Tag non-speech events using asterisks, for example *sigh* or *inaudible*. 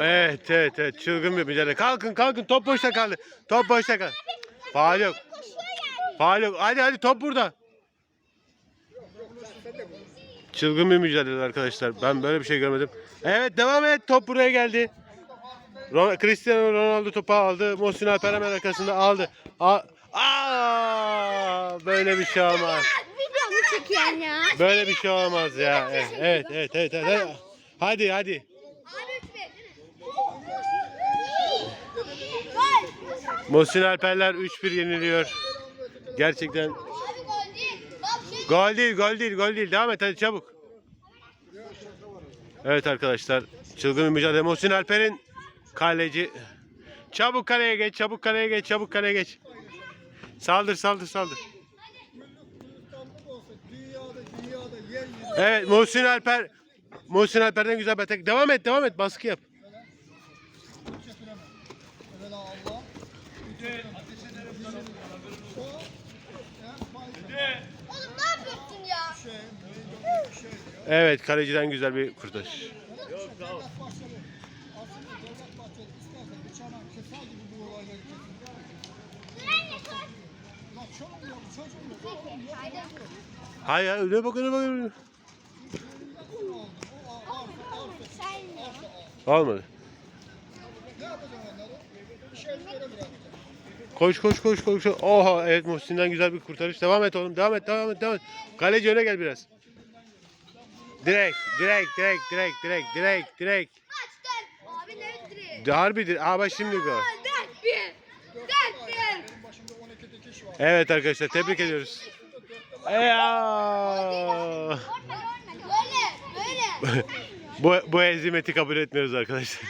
Evet evet evet çılgın bir mücadele. Kalkın kalkın top boşta kaldı. Top boşta kaldı. Faal yok. Faal yok. Hadi hadi top burada. Çılgın bir mücadele arkadaşlar. Ben böyle bir şey görmedim. Evet devam et. Top buraya geldi. Cristiano Ronaldo topu aldı. Muhsin Alper hemen arkasında aldı. A Aa, böyle bir şey olmaz. Video mu çekiyorsun ya? Böyle bir şey olmaz ya. Evet evet evet evet. evet. Hadi hadi. Muhsin Alperler 3-1 yeniliyor. Gerçekten gol değil, gol değil, gol değil. Devam et hadi çabuk. Evet arkadaşlar. Çılgın bir mücadele. Muhsin Alper'in kaleci. Çabuk kaleye geç, çabuk kaleye geç, çabuk kaleye geç. Saldır, saldır, saldır. Evet Muhsin Alper. Muhsin Alper'den güzel bir atak. Devam et, devam et. Baskı yap. Oğlum ne yapıyorsun ya? Evet kaleciden güzel bir kurtarış. Hayır öyle bak öyle bak öyle. Olmadı. Koş koş koş koş. Oha evet Muhsin'den güzel bir kurtarış. Devam et oğlum. Devam et devam et devam et. Kaleci öne gel biraz. Direkt direkt direkt direkt direkt direkt direkt. Harbidir. Aa bak şimdi gol. Evet arkadaşlar tebrik ediyoruz. Eyaa. Böyle böyle. *laughs* bu, bu ezimeti kabul etmiyoruz arkadaşlar.